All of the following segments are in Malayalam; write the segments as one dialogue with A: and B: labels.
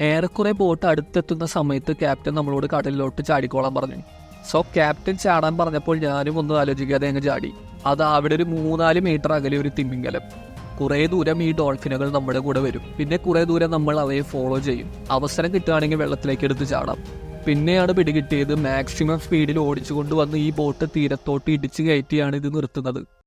A: ഏറെക്കുറെ ബോട്ട് അടുത്തെത്തുന്ന സമയത്ത് ക്യാപ്റ്റൻ നമ്മളോട് കടലിലോട്ട് ചാടിക്കോളാൻ പറഞ്ഞു. സോ ക്യാപ്റ്റൻ ചാടാൻ പറഞ്ഞപ്പോൾ ഞാനും ഒന്ന് ആലോചിക്കാതെ അങ്ങ് ചാടി. അത് അവിടെ ഒരു മൂന്നാൽ മീറ്റർ അകലെ ഒരു തിമ്മിങ്കലം കുറേ ദൂരം ഈ ഡോൾഫിനുകൾ നമ്മുടെ കൂടെ വരും. പിന്നെ കുറേ ദൂരം നമ്മൾ അവയെ ഫോളോ ചെയ്യും. അവസരം കിട്ടുകയാണെങ്കിൽ വെള്ളത്തിലേക്ക് എടുത്ത് ചാടാം. പിന്നെയാണ് പിടികിട്ടിയത്. മാക്സിമം സ്പീഡിൽ ഓടിച്ചു കൊണ്ടുവന്ന് ഈ ബോട്ട് തീരത്തോട്ട് ഇടിച്ചു കയറ്റിയാണ് ഇത് നിർത്തുന്നത്.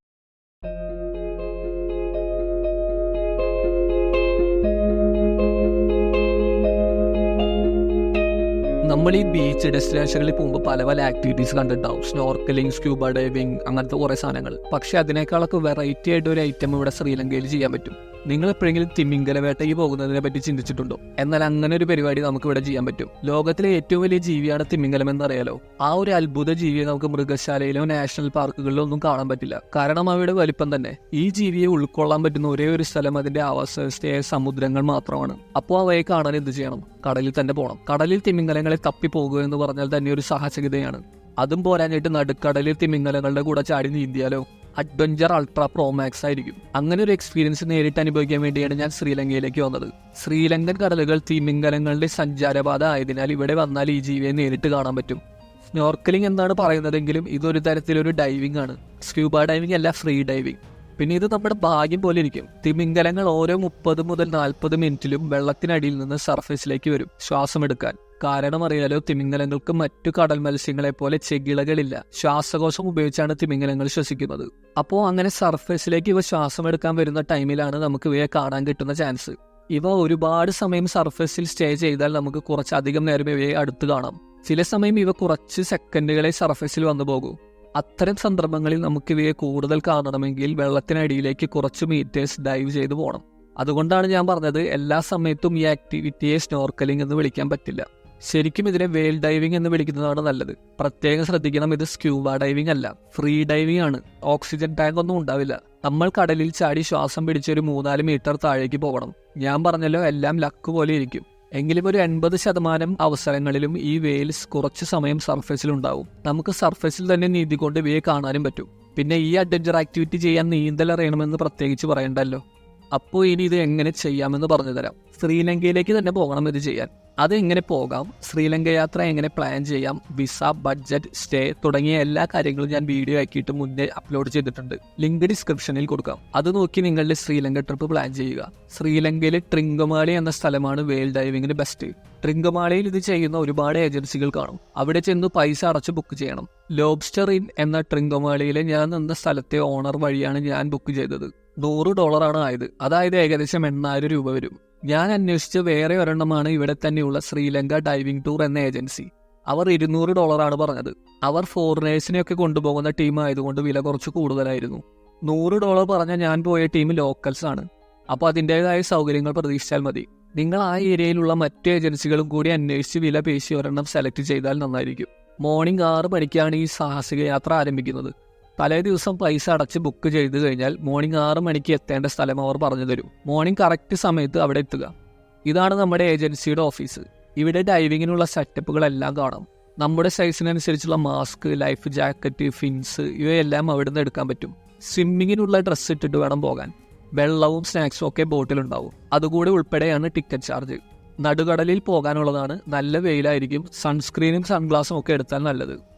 A: നമ്മൾ ഈ ബീച്ച് ഡെസ്റ്റിനേഷനുകളിൽ പോകുമ്പോൾ പല പല ആക്ടിവിറ്റീസ് കണ്ടിട്ടുണ്ടാവും. സ്നോർക്കലിംഗ് സ്ക്യൂബ ഡൈവിംഗ് അങ്ങനത്തെ കുറേ സാധനങ്ങൾ. പക്ഷെ അതിനേക്കാളൊക്കെ വെറൈറ്റി ആയിട്ട് ഒരു ഐറ്റം ഇവിടെ ശ്രീലങ്കയിൽ ചെയ്യാൻ പറ്റും. നിങ്ങൾ എപ്പോഴെങ്കിലും തിമിംഗല വേട്ടയ്ക്ക് പോകുന്നതിനെ പറ്റി ചിന്തിച്ചിട്ടുണ്ടോ? എന്നാൽ അങ്ങനെ ഒരു പരിപാടി നമുക്ക് ഇവിടെ ചെയ്യാൻ പറ്റും. ലോകത്തിലെ ഏറ്റവും വലിയ ജീവിയാണ് തിമിംഗലം എന്നറിയാലോ. ആ ഒരു അത്ഭുത ജീവിയെ നമുക്ക് മൃഗശാലയിലോ നാഷണൽ പാർക്കുകളിലോ ഒന്നും കാണാൻ പറ്റില്ല. കാരണം അവയുടെ വലിപ്പം തന്നെ. ഈ ജീവിയെ ഉൾക്കൊള്ളാൻ പറ്റുന്ന ഒരേ ഒരു സ്ഥലം അതിന്റെ ആവാസ വ്യവസ്ഥയായ സമുദ്രങ്ങൾ മാത്രമാണ്. അപ്പോൾ അവയെ കാണാൻ എന്ത് ചെയ്യണം? കടലിൽ തന്നെ പോകണം കടലിൽ തിമിംഗലങ്ങളെ തപ്പി പോകുക എന്ന് പറഞ്ഞാൽ തന്നെ ഒരു സാഹസികതയാണ്. അതും പോരാഞ്ഞിട്ട് നടുക്കടലിൽ തിമിംഗലങ്ങളുടെ കൂടെ ചാടി നീന്തിയാലോ? അഡ്വഞ്ചർ അൾട്രാ പ്രോ മാക്സ് ആയിരിക്കും. അങ്ങനെ ഒരു എക്സ്പീരിയൻസ് നേരിട്ട് അനുഭവിക്കാൻ വേണ്ടിയാണ് ഞാൻ ശ്രീലങ്കയിലേക്ക് വന്നത്. ശ്രീലങ്കൻ കടലുകൾ തിമിംഗലങ്ങളുടെ സഞ്ചാരപാത ആയതിനാൽ ഇവിടെ വന്നാൽ ഈ ജീവിയെ നേരിട്ട് കാണാൻ പറ്റും. സ്നോർക്കലിംഗ് എന്നാണ് പറയുന്നതെങ്കിലും ഇതൊരു തരത്തിലൊരു ഡൈവിംഗ് ആണ്. സ്ക്യൂബ ഡൈവിംഗ് അല്ല ഫ്രീ ഡൈവിംഗ് പിന്നെ ഇത് നമ്മുടെ ഭാഗ്യം പോലെ ഇരിക്കും. തിമിംഗലങ്ങൾ ഓരോ മുപ്പത് മുതൽ നാൽപ്പത് മിനിറ്റിലും വെള്ളത്തിനടിയിൽ നിന്ന് സർഫേസിലേക്ക് വരും. ശ്വാസമെടുക്കാൻ. കാരണം അറിയാലോ തിമിംഗലങ്ങൾക്ക് മറ്റു കടൽ മത്സ്യങ്ങളെ പോലെ ചെകിളകളില്ല. ശ്വാസകോശം ഉപയോഗിച്ചാണ് തിമിംഗലങ്ങൾ ശ്വസിക്കുന്നത്. അപ്പോൾ അങ്ങനെ സർഫേസിലേക്ക് ഇവ ശ്വാസം എടുക്കാൻ വരുന്ന ടൈമിലാണ് നമുക്ക് ഇവയെ കാണാൻ കിട്ടുന്ന ചാൻസ്. ഇവ ഒരുപാട് സമയം സർഫേസിൽ സ്റ്റേ ചെയ്താൽ നമുക്ക് കുറച്ചധികം നേരം ഇവയെ അടുത്ത് കാണാം. ചില സമയം ഇവ കുറച്ച് സെക്കൻഡുകളെ സർഫേസിൽ വന്നു പോകും. അത്തരം സന്ദർഭങ്ങളിൽ നമുക്ക് ഇവയെ കൂടുതൽ കാണണമെങ്കിൽ വെള്ളത്തിനടിയിലേക്ക് കുറച്ച് മീറ്റേഴ്സ് ഡൈവ് ചെയ്തു പോകണം അതുകൊണ്ടാണ് ഞാൻ പറഞ്ഞത് എല്ലാ സമയത്തും ഈ ആക്ടിവിറ്റിയെ സ്നോർക്കലിംഗ് എന്ന് വിളിക്കാൻ പറ്റില്ല. ശരിക്കും ഇതിനെ വേൽ ഡൈവിംഗ് എന്ന് വിളിക്കുന്നതാണ് നല്ലത്. പ്രത്യേകം ശ്രദ്ധിക്കണം ഇത് സ്ക്യൂബ ഡൈവിംഗ് അല്ല. ഫ്രീ ഡൈവിംഗ് ആണ്. ഓക്സിജൻ ടാങ്ക് ഒന്നും ഉണ്ടാവില്ല. നമ്മൾ കടലിൽ ചാടി ശ്വാസം പിടിച്ച് ഒരു മൂന്നാൽ മീറ്റർ താഴേക്ക് പോകണം. ഞാൻ പറഞ്ഞല്ലോ എല്ലാം ലക്ക് പോലെ ഇരിക്കും. എങ്കിലും ഒരു എൺപത് ശതമാനം അവസരങ്ങളിലും ഈ വെയിൽസ് കുറച്ച് സമയം സർഫേസിൽ ഉണ്ടാവും. നമുക്ക് സർഫേസിൽ തന്നെ നീന്തിക്കൊണ്ട് ഇവയെ കാണാനും പറ്റും. പിന്നെ ഈ അഡ്വഞ്ചർ ആക്ടിവിറ്റി ചെയ്യാൻ നീന്തൽ അറിയണമെന്ന് പ്രത്യേകിച്ച് പറയണ്ടല്ലോ. അപ്പോൾ ഇനി ഇത് എങ്ങനെ ചെയ്യാമെന്ന് പറഞ്ഞു തരാം. ശ്രീലങ്കയിലേക്ക് തന്നെ പോകണം ഇത് ചെയ്യാൻ. അത് എങ്ങനെ പോകാം? ശ്രീലങ്ക യാത്ര എങ്ങനെ പ്ലാൻ ചെയ്യാം? വിസ ബഡ്ജറ്റ് സ്റ്റേ തുടങ്ങിയ എല്ലാ കാര്യങ്ങളും ഞാൻ വീഡിയോ ആക്കിയിട്ട് മുന്നേ അപ്ലോഡ് ചെയ്തിട്ടുണ്ട്. ലിങ്ക് ഡിസ്ക്രിപ്ഷനിൽ കൊടുക്കാം. അത് നോക്കി നിങ്ങളുടെ ശ്രീലങ്ക ട്രിപ്പ് പ്ലാൻ ചെയ്യുക. ശ്രീലങ്കയിലെ ട്രിങ്കമാളി എന്ന സ്ഥലമാണ് വെയിൽ ഡൈവിങ്ങിന് ബെസ്റ്റ് ട്രിങ്കമാളിയിൽ ഇത് ചെയ്യുന്ന ഒരുപാട് ഏജൻസികൾ കാണും. അവിടെ ചെന്ന് പൈസ അടച്ച് ബുക്ക് ചെയ്യണം. ലോബ്സ്റ്റർ ഇൻ എന്ന ട്രിങ്കമാളിയിലെ ഞാൻ നിന്ന സ്ഥലത്തെ ഓണർ വഴിയാണ് ഞാൻ ബുക്ക് ചെയ്തത്. നൂറ് ഡോളറാണ് ആയത്. അതായത് ഏകദേശം എണ്ണായിരം രൂപ വരും. ഞാൻ അന്വേഷിച്ച വേറെ ഒരെണ്ണമാണ് ഇവിടെ തന്നെയുള്ള ശ്രീലങ്ക ഡൈവിംഗ് ടൂർ എന്ന ഏജൻസി. അവർ ഇരുന്നൂറ് ഡോളറാണ് പറഞ്ഞത്. അവർ ഫോറിനേഴ്സിനെയൊക്കെ കൊണ്ടുപോകുന്ന ടീം ആയതുകൊണ്ട് വില കുറച്ച് കൂടുതലായിരുന്നു. നൂറ് ഡോളർ പറഞ്ഞ ഞാൻ പോയ ടീം ലോക്കൽസ് ആണ്. അപ്പോൾ അതിന്റെതായ സൗകര്യങ്ങൾ പ്രതീക്ഷിച്ചാൽ മതി. നിങ്ങൾ ആ ഏരിയയിലുള്ള മറ്റ് ഏജൻസികളും കൂടി അന്വേഷിച്ച് വില പേശി ഒരെണ്ണം സെലക്ട് ചെയ്താൽ നന്നായിരിക്കും. മോർണിംഗ് ആറ് മണിക്കാണ് ഈ സാഹസിക യാത്ര ആരംഭിക്കുന്നത്. തലേ ദിവസം പൈസ അടച്ച് ബുക്ക് ചെയ്ത് കഴിഞ്ഞാൽ മോർണിംഗ് ആറ് മണിക്ക് എത്തേണ്ട സ്ഥലം അവർ പറഞ്ഞു തരും. മോർണിംഗ് കറക്റ്റ് സമയത്ത് അവിടെ എത്തുക. ഇതാണ് നമ്മുടെ ഏജൻസിയുടെ ഓഫീസ് ഇവിടെ ഡൈവിങ്ങിനുള്ള സെറ്റപ്പുകളെല്ലാം കാണാം. നമ്മുടെ സൈസിനനുസരിച്ചുള്ള മാസ്ക് ലൈഫ് ജാക്കറ്റ് ഫിൻസ് ഇവയെല്ലാം നിന്ന് എടുക്കാൻ പറ്റും. സ്വിമ്മിങ്ങിനുള്ള ഡ്രസ്സ് ഇട്ടിട്ട് വേണം പോകാൻ. വെള്ളവും സ്നാക്സും ഒക്കെ ബോട്ടിലുണ്ടാവും അതുകൂടി ഉൾപ്പെടെയാണ് ടിക്കറ്റ് ചാർജ് നടുകടലിൽ പോകാനുള്ളതാണ് നല്ല വെയിലായിരിക്കും. സൺസ്ക്രീനും സൺഗ്ലാസും ഒക്കെ എടുത്താൽ നല്ലത്.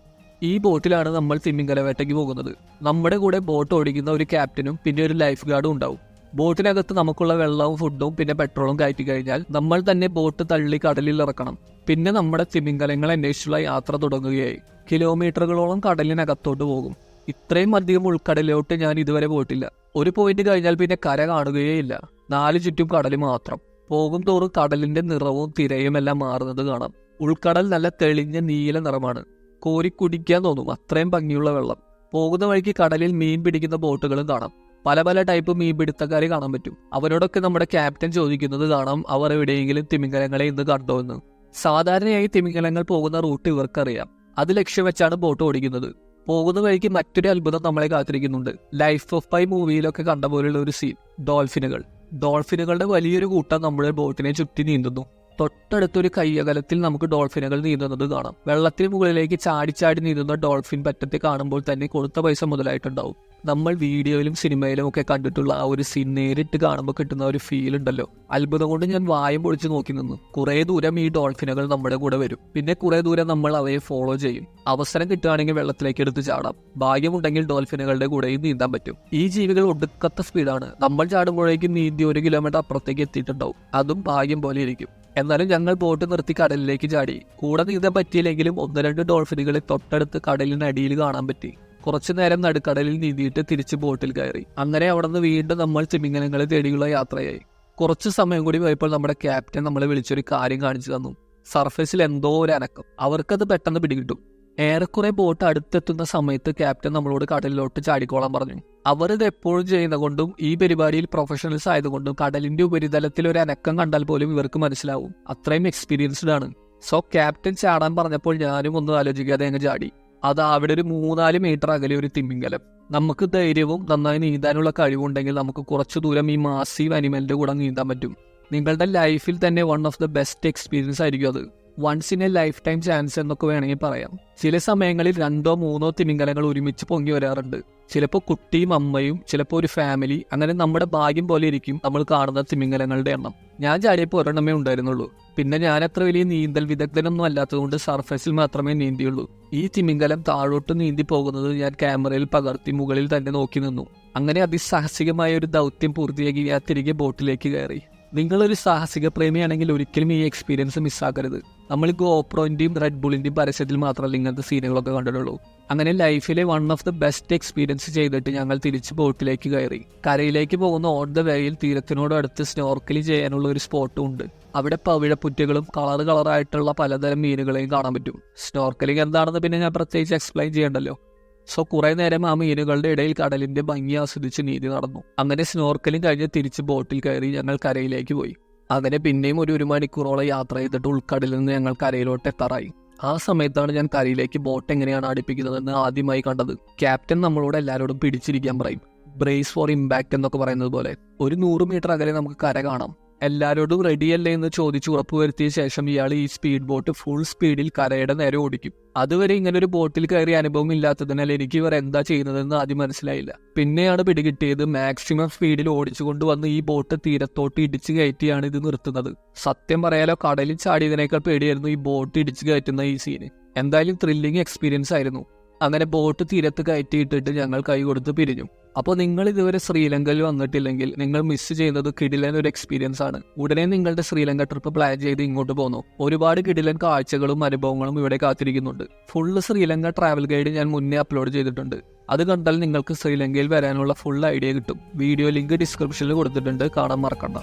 A: ഈ ബോട്ടിലാണ് നമ്മൾ തിമിംഗല വേട്ടയ്ക്ക് പോകുന്നത്. നമ്മുടെ കൂടെ ബോട്ട് ഓടിക്കുന്ന ഒരു ക്യാപ്റ്റനും പിന്നെ ഒരു ലൈഫ് ഗാർഡും ഉണ്ടാവും. ബോട്ടിനകത്ത് നമുക്കുള്ള വെള്ളവും ഫുഡും പിന്നെ പെട്രോളും കയറ്റി കഴിഞ്ഞാൽ നമ്മൾ തന്നെ ബോട്ട് തള്ളി കടലിൽ ഇറക്കണം. പിന്നെ നമ്മുടെ തിമിംഗലങ്ങൾ അന്വേഷിച്ചുള്ള യാത്ര തുടങ്ങുകയായി. കിലോമീറ്ററുകളോളം കടലിനകത്തോട്ട് പോകും. ഇത്രയും അധികം ഉൾക്കടലിലോട്ട് ഞാൻ ഇതുവരെ പോയിട്ടില്ല. ഒരു പോയിന്റ് കഴിഞ്ഞാൽ പിന്നെ കര കാണുകയേ ഇല്ല. നാല് ചുറ്റും കടൽ മാത്രം. പോകും തോറും കടലിന്റെ നിറവും തിരയും എല്ലാം മാറുന്നത് കാണാം. ഉൾക്കടൽ നല്ല തെളിഞ്ഞ നീല നിറമാണ്. കോരി കുടിക്കാൻ തോന്നും. അത്രയും ഭംഗിയുള്ള വെള്ളം. പോകുന്ന വഴിക്ക് കടലിൽ മീൻ പിടിക്കുന്ന ബോട്ടുകളും കാണാം. പല പല ടൈപ്പ് മീൻ പിടുത്തക്കാരെ കാണാൻ പറ്റും. അവരോടൊക്കെ നമ്മുടെ ക്യാപ്റ്റൻ ചോദിക്കുന്നത് കാണാം അവർ എവിടെയെങ്കിലും തിമിംഗലങ്ങളെ ഇന്ന് കണ്ടോ എന്ന്. സാധാരണയായി തിമിംഗലങ്ങൾ പോകുന്ന റൂട്ട് ഇവർക്കറിയാം. അത് ലക്ഷ്യം വെച്ചാണ് ബോട്ട് ഓടിക്കുന്നത്. പോകുന്ന വഴിക്ക് മറ്റൊരു അത്ഭുതം നമ്മളെ കാത്തിരിക്കുന്നുണ്ട്. ലൈഫ് ഓഫ് പൈ മൂവിയിലൊക്കെ കണ്ട പോലെയുള്ള ഒരു സീൻ ഡോൾഫിനുകൾ ഡോൾഫിനുകളുടെ വലിയൊരു കൂട്ടം നമ്മുടെ ബോട്ടിനെ ചുറ്റി നീന്തുന്നു. തൊട്ടടുത്തൊരു കയ്യകലത്തിൽ നമുക്ക് ഡോൾഫിനുകൾ നീന്തുന്നത് കാണാം. വെള്ളത്തിന് മുകളിലേക്ക് ചാടി ചാടി നീന്തുന്ന ഡോൾഫിൻ പറ്റത്തെ കാണുമ്പോൾ തന്നെ കൊടുത്ത പൈസ മുതലായിട്ടുണ്ടാവും. നമ്മൾ വീഡിയോയിലും സിനിമയിലും ഒക്കെ കണ്ടിട്ടുള്ള ആ ഒരു സീൻ നേരിട്ട് കാണുമ്പോൾ കിട്ടുന്ന ഒരു ഫീൽ ഉണ്ടല്ലോ. അത്ഭുതം കൊണ്ട് ഞാൻ വായം പൊളിച്ച് നോക്കി നിന്നു. കുറേ ദൂരം ഈ ഡോൾഫിനുകൾ നമ്മുടെ കൂടെ വരും. പിന്നെ കുറേ ദൂരം നമ്മൾ അവയെ ഫോളോ ചെയ്യും. അവസരം കിട്ടുകയാണെങ്കിൽ വെള്ളത്തിലേക്ക് എടുത്ത് ചാടാം. ഭാഗ്യമുണ്ടെങ്കിൽ ഡോൾഫിനുകളുടെ കൂടെയും നീന്താൻ പറ്റും. ഈ ജീവികൾ ഒടുക്കത്ത സ്പീഡാണ് നമ്മൾ ചാടുമ്പോഴേക്കും നീന്തി ഒരു കിലോമീറ്റർ അപ്പുറത്തേക്ക് എത്തിയിട്ടുണ്ടാവും. അതും ഭാഗ്യം പോലെ ഇരിക്കും. എന്നാലും ഞങ്ങൾ ബോട്ട് നിർത്തി കടലിലേക്ക് ചാടി. കൂടെ നീന്താൻ പറ്റിയില്ലെങ്കിലും ഒന്ന് രണ്ട് ഡോൾഫിനുകളെ തൊട്ടടുത്ത് കടലിനടിയിൽ കാണാൻ പറ്റി. കുറച്ചു നേരം നടുക്കടലിൽ നീന്തിയിട്ട് തിരിച്ച് ബോട്ടിൽ കയറി. അങ്ങനെ അവിടെ നിന്ന് വീണ്ടും നമ്മൾ തിമിംഗലങ്ങളെ തേടിയുള്ള യാത്രയായി. കുറച്ച് സമയം കൂടി പോയപ്പോൾ നമ്മുടെ ക്യാപ്റ്റൻ നമ്മളെ വിളിച്ചൊരു കാര്യം കാണിച്ചു തന്നു. സർഫേസിൽ എന്തോ ഒരു അനക്കം. അവർക്കത് പെട്ടെന്ന് പിടികിട്ടും. ഏറെക്കുറെ ബോട്ട് അടുത്തെത്തുന്ന സമയത്ത് ക്യാപ്റ്റൻ നമ്മളോട് കടലിലോട്ട് ചാടിക്കോളാൻ പറഞ്ഞു. അവർ ഇത് എപ്പോഴും ചെയ്യുന്ന കൊണ്ടും ഈ പരിപാടിയിൽ പ്രൊഫഷണൽസ് ആയതുകൊണ്ടും കടലിന്റെ ഉപരിതലത്തിൽ ഒരു അനക്കം കണ്ടാൽ പോലും ഇവർക്ക് മനസ്സിലാവും. അത്രയും എക്സ്പീരിയൻസ്ഡ് ആണ്. സോ ക്യാപ്റ്റൻ ചാടാൻ പറഞ്ഞപ്പോൾ ഞാനും ഒന്ന് ആലോചിക്കാതെ അങ്ങ് ചാടി. അത് അവിടെ ഒരു മൂന്നാൽ മീറ്റർ അകലെ ഒരു തിമ്മിങ്കലം നമുക്ക് ധൈര്യവും നന്നായി നീന്താനുള്ള കഴിവുണ്ടെങ്കിൽ നമുക്ക് കുറച്ചു ദൂരം ഈ മാസീവ് അനിമലിന്റെ കൂടെ നീന്താൻ പറ്റും. നിങ്ങളുടെ ലൈഫിൽ തന്നെ one of the best experience ആയിരിക്കും അത്. Once in a lifetime chance എന്നൊക്കെ വേണമെങ്കിൽ പറയാം. ചില സമയങ്ങളിൽ രണ്ടോ മൂന്നോ തിമിംഗലങ്ങൾ ഒരുമിച്ച് പൊങ്ങി വരാറുണ്ട്. ചിലപ്പോൾ കുട്ടിയും അമ്മയും ചിലപ്പോൾ ഒരു ഫാമിലി അങ്ങനെ നമ്മുടെ ഭാഗ്യം പോലെ ഇരിക്കും നമ്മൾ കാണുന്ന തിമിംഗലങ്ങളുടെ എണ്ണം. ഞാൻ ചാടിയപ്പോൾ ഒരെണ്ണമേ ഉണ്ടായിരുന്നുള്ളൂ. പിന്നെ ഞാൻ അത്ര വലിയ നീന്തൽ വിദഗ്ധനൊന്നും അല്ലാത്തതുകൊണ്ട് സർഫേസിൽ മാത്രമേ നീന്തിയുള്ളൂ. ഈ തിമിംഗലം താഴോട്ട് നീന്തി പോകുന്നത് ഞാൻ ക്യാമറയിൽ പകർത്തി മുകളിൽ തന്നെ നോക്കി നിന്നു. അങ്ങനെ അതിസാഹസികമായ ഒരു ദൗത്യം പൂർത്തിയാക്കി ഞാൻ തിരികെ ബോട്ടിലേക്ക് കയറി. നിങ്ങളൊരു സാഹസിക പ്രേമിയാണെങ്കിൽ ഒരിക്കലും ഈ എക്സ്പീരിയൻസ് മിസ്സാക്കരുത് നമ്മൾ ഗോപ്രോന്റെയും റെഡ് ബുളിന്റെയും പരസ്യത്തിൽ മാത്രമല്ല ഇങ്ങനത്തെ സീനുകളൊക്കെ കണ്ടിട്ടുള്ളൂ. അങ്ങനെ ലൈഫിലെ one of the best experience ചെയ്തിട്ട് ഞങ്ങൾ തിരിച്ച് ബോട്ടിലേക്ക് കയറി. കരയിലേക്ക് പോകുന്ന ഓൺ ദ വേയിൽ തീരത്തിനോട് അടുത്ത് സ്നോർക്കലി ചെയ്യാനുള്ള ഒരു സ്പോട്ടും ഉണ്ട്. അവിടെ പവിഴപ്പുറ്റുകളും കളർ കളറായിട്ടുള്ള പലതരം മീനുകളെയും കാണാൻ പറ്റും. സ്നോർക്കലിംഗ് എന്താണെന്ന് പിന്നെ ഞാൻ പ്രത്യേകിച്ച് എക്സ്പ്ലെയിൻ ചെയ്യണ്ടല്ലോ. സോ കുറെ നേരം ആ മീനുകളുടെ ഇടയിൽ കടലിന്റെ ഭംഗി ആസ്വദിച്ച് നീതി നടന്നു. അങ്ങനെ സ്നോർക്കലും കഴിഞ്ഞ് തിരിച്ച് ബോട്ടിൽ കയറി ഞങ്ങൾ കരയിലേക്ക് പോയി. അങ്ങനെ പിന്നെയും ഒരു ഒരു മണിക്കൂറോളം യാത്ര ചെയ്തിട്ട് ഉൾക്കടലിൽ നിന്ന് ഞങ്ങൾ കരയിലോട്ട് എത്താറായി. ആ സമയത്താണ് ഞാൻ കരയിലേക്ക് ബോട്ട് എങ്ങനെയാണ് അടുപ്പിക്കുന്നതെന്ന് ആദ്യമായി കണ്ടത്. ക്യാപ്റ്റൻ നമ്മളോട് എല്ലാവരോടും പിടിച്ചിരിക്കാൻ പറയും. ബ്രേസ് ഫോർ ഇമ്പാക്ട് എന്നൊക്കെ പറയുന്നത് പോലെ. ഒരു നൂറ് മീറ്റർ അകലെ നമുക്ക് കര കാണാം. എല്ലാവരോടും റെഡിയല്ലേ എന്ന് ചോദിച്ച് ഉറപ്പുവരുത്തിയ ശേഷം ഇയാൾ ഈ സ്പീഡ് ബോട്ട് ഫുൾ സ്പീഡിൽ കരയുടെ നേരെ ഓടിക്കും. അതുവരെ ഇങ്ങനെ ഒരു ബോട്ടിൽ കയറിയ അനുഭവം ഇല്ലാത്തതിനാൽ എനിക്ക് ഇവർ എന്താ ചെയ്യുന്നതെന്ന് ആദ്യം മനസ്സിലായില്ല. പിന്നെയാണ് പിടികിട്ടിയത് മാക്സിമം സ്പീഡിൽ ഓടിച്ചുകൊണ്ട് വന്ന് ഈ ബോട്ട് തീരത്തോട്ട് ഇടിച്ചു കയറ്റിയാണ് ഇത് നിർത്തുന്നത്. സത്യം പറയാലോ കടലിൽ ചാടിയതിനേക്കാൾ പേടിയായിരുന്നു ഈ ബോട്ട് ഇടിച്ചു കയറ്റുന്ന ഈ സീന് എന്തായാലും ത്രില്ലിംഗ് എക്സ്പീരിയൻസ് ആയിരുന്നു. അങ്ങനെ ബോട്ട് തീരത്ത് കയറ്റിയിട്ടിട്ട് ഞങ്ങൾ കൈ കൊടുത്ത് പിരിഞ്ഞു. അപ്പോൾ നിങ്ങൾ ഇതുവരെ ശ്രീലങ്കയിൽ വന്നിട്ടില്ലെങ്കിൽ നിങ്ങൾ മിസ് ചെയ്യുന്നത് കിടിലൻ ഒരു എക്സ്പീരിയൻസ് ആണ്. ഉടനെ നിങ്ങളുടെ ശ്രീലങ്ക ട്രിപ്പ് പ്ലാൻ ചെയ്ത് ഇങ്ങോട്ട് പോന്നു. ഒരുപാട് കിടിലൻ കാഴ്ചകളും അനുഭവങ്ങളും ഇവിടെ കാത്തിരിക്കുന്നുണ്ട്. ഫുള്ള് ശ്രീലങ്ക ട്രാവൽ ഗൈഡ് ഞാൻ മുന്നേ അപ്ലോഡ് ചെയ്തിട്ടുണ്ട്. അത് കണ്ടാൽ നിങ്ങൾക്ക് ശ്രീലങ്കയിൽ വരാനുള്ള ഫുൾ ഐഡിയ കിട്ടും. വീഡിയോ ലിങ്ക് ഡിസ്ക്രിപ്ഷനിൽ കൊടുത്തിട്ടുണ്ട്. കാണാൻ മറക്കണ്ട.